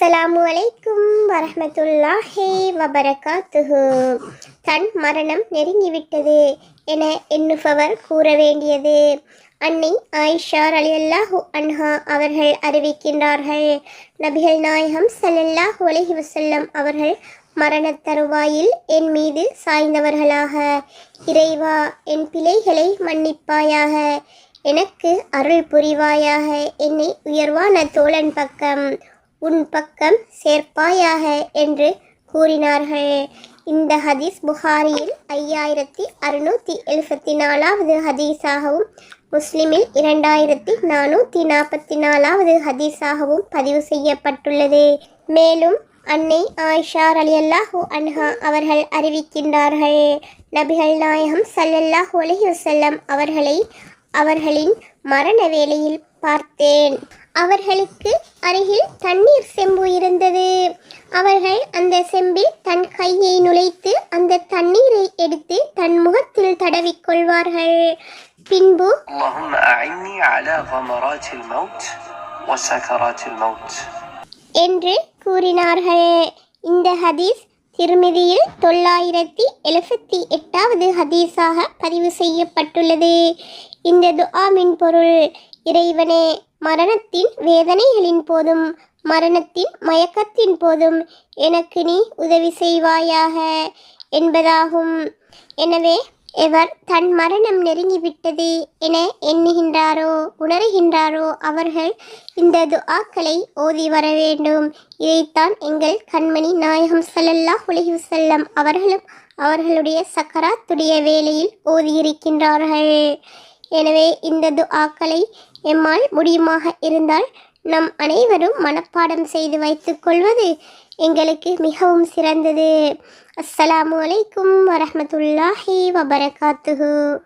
அஸ்ஸலாமு அலைக்கும் வரஹ்மத்துல்லாஹி வபரகாத்துஹு. தன் மரணம் நெருங்கிவிட்டது என எண்ணுபவர் கூற வேண்டியது. அன்னை ஆயிஷா அலியல்லாஹு அன்ஹா அவர்கள் அறிவிக்கின்றார்கள். நபிகள் நாயகம் சல்லல்லாஹு அலஹி வசல்லம் அவர்கள் மரணத் தருவாயில் என் மீது சாய்ந்தவர்களாக. இறைவா என் பிழைகளை மன்னிப்பாயாக. எனக்கு அருள் புரிவாயாக. என்னை உயர்வான தோழன் பக்கம் உன் பக்கம் சேர்ப்பாயாக என்று கூறினார்கள். இந்த ஹதீஸ் புகாரியில் ஐயாயிரத்தி அறுநூற்றி எழுபத்தி நாலாவது ஹதீஸாகவும் முஸ்லிமில் இரண்டாயிரத்தி நானூற்றி நாற்பத்தி நாலாவது ஹதீஸாகவும் பதிவு செய்யப்பட்டுள்ளது. மேலும் அன்னை ஆயிஷா அலியல்லாஹு அன்ஹா அவர்கள் அறிவிக்கின்றார்கள் நபிகள் நாயகம் ஸல்லல்லாஹு அலஹி வசல்லம் அவர்களை அவர்களின் மரண வேளையில் பார்த்தேன். அவர்களுக்கு அருகில் தண்ணீர் செம்பு இருந்தது. அவர்கள் அந்த செம்பில் தன் கையை நுழைத்து அந்த தண்ணீரை எடுத்து தன் முகத்தில் தடவிக்கொள்வார்கள் பின்பு என்று கூறினார்கள். இந்த ஹதீஸ் திருமதியில் தொள்ளாயிரத்தி எழுபத்தி எட்டாவது ஹதீஸாக பதிவு செய்யப்பட்டுள்ளது. இந்த துஆமின் பொருள் இறைவனே மரணத்தின் வேதனைகளின் போதும் மரணத்தின் மயக்கத்தின் போதும் எனக்கு நீ உதவி செய்வாயாக என்பதாகும். எனவே எவர் தன் மரணம் நெருங்கிவிட்டது என எண்ணுகின்றாரோ உணர்கின்றாரோ அவர்கள் இந்த துஆக்களை ஓதி வர வேண்டும். இதைத்தான் எங்கள் கண்மணி நாயகம் சல்லல்லா உலகி செல்லம் அவர்களும் அவர்களுடைய சக்கராத்துடைய வேலையில் ஓதியிருக்கின்றார்கள். எனவே இந்த துஆக்களை எம்மால் முடியுமாக இருந்தால் நம் அனைவரும் மனப்பாடம் செய்து வைத்துக் கொள்வது எங்களுக்கு மிகவும் சிறந்தது. அஸ்ஸலாமு அலைக்கும் வரமத்துல்லாஹி வபரகாத்துஹு.